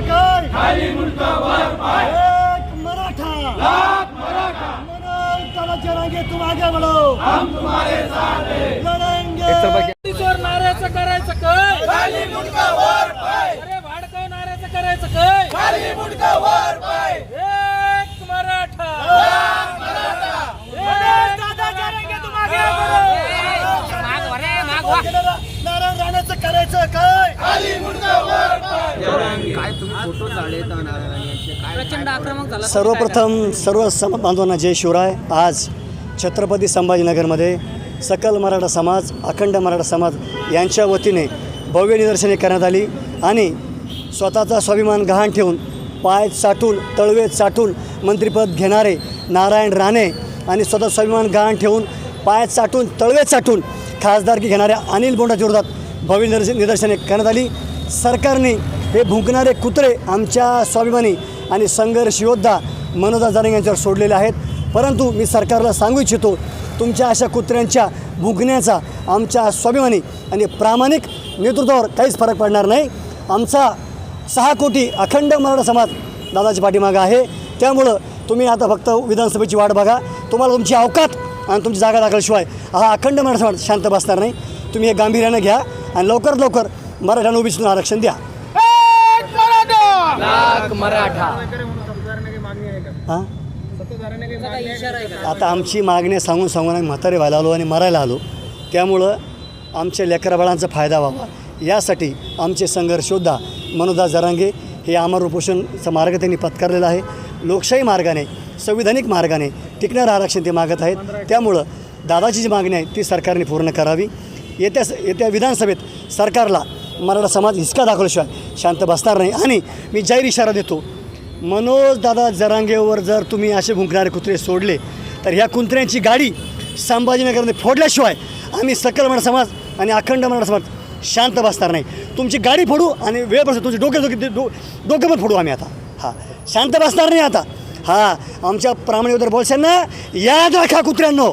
करायचं काय एक मराठा. मनोज दादाच्या रांगे तुम आगे बढ़ो हम तुम्हारे साथ लढेंगे चोर नाऱ्याचं करायचं काय? खाली मुंडका वर पाय. अरे भाडकाव नाऱ्याचं करायचं काय? खाली मुंडका वर पाय. एक मराठा. एक दादाच्या रंगे तुम आगे बढ़ो. नारायण राणेचं करायचं काय प्रचंड आक्रमक झाला सर्वप्रथम सर्व सम बांधवांना जय शिवराय. आज छत्रपती संभाजीनगरमध्ये सकल मराठा समाज अखंड मराठा समाज यांच्या वतीने भव्य निदर्शने करण्यात आली आणि स्वतःचा स्वाभिमान गहाण ठेवून पाय चाटून तळवे चाटून मंत्रिपद घेणारे नारायण राणे आणि स्वतः स्वाभिमान गहाण ठेवून पाय चाटून तळवे चाटून खासदारकी घेणाऱ्या अनिल बोंडाच्या विरोधात भव्य निदर्शने करण्यात आली. सरकारने हे भुंकणारे कुत्रे आमच्या स्वाभिमानी आणि संघर्ष योद्धा मनोजा जारंग यांच्यावर सोडलेले आहेत. परंतु मी सरकारला सांगू इच्छितो तुमच्या अशा कुत्र्यांच्या भुंकण्याचा आमच्या स्वाभिमानी आणि प्रामाणिक नेतृत्वावर काहीच फरक पडणार नाही. आमचा सहा कोटी अखंड मराठा समाज दादाच्या पाठीमागं आहे. त्यामुळं तुम्ही आता फक्त विधानसभेची वाट बघा. तुम्हाला तुमची अवकात आणि तुमची जागा दाखल्याशिवाय हा अखंड मराठा समाज शांत बसणार नाही. तुम्ही हे गांभीर्यानं घ्या आणि लवकरात लवकर मराठ्यांना ओबीसीतून आरक्षण द्या. हां? आता आमची मागणी सांगून सांगून आम्ही म्हातारे व्हायला आलो आणि मरायला आलो. त्यामुळं आमच्या लेकराबाळांचा फायदा व्हावा. यासाठी आमचे संघर्षोद्धा मनोदा जरांगे हे आमर उपोषणचा मार्ग त्यांनी पत्करलेला आहे. लोकशाही मार्गाने संविधानिक मार्गाने टिकणारं आरक्षण ते मागत आहेत. त्यामुळं दादाची जी मागणी आहे ती सरकारने पूर्ण करावी. येत्या येत्या विधानसभेत सरकारला मराठा समाज हिसका दाखवल्याशिवाय शांत बसणार नाही. आणि मी जाहीर इशारा देतो मनोज दादा जरांगेवर जर तुम्ही असे भुंकणारे कुत्रे सोडले तर ह्या कुत्र्यांची गाडी संभाजीनगरमध्ये फोडल्याशिवाय आम्ही सकल मराठा समाज आणि अखंड मराठा समाज शांत बसणार नाही. तुमची गाडी फोडू आणि वेळ बसतो तुमचे डोके डोके डो डोके पण फोडू आम्ही आता. हां. शांत बसणार नाही आता. हां. आमच्या प्रामाणिक बोलशांना याद राखा कुत्र्यांनो.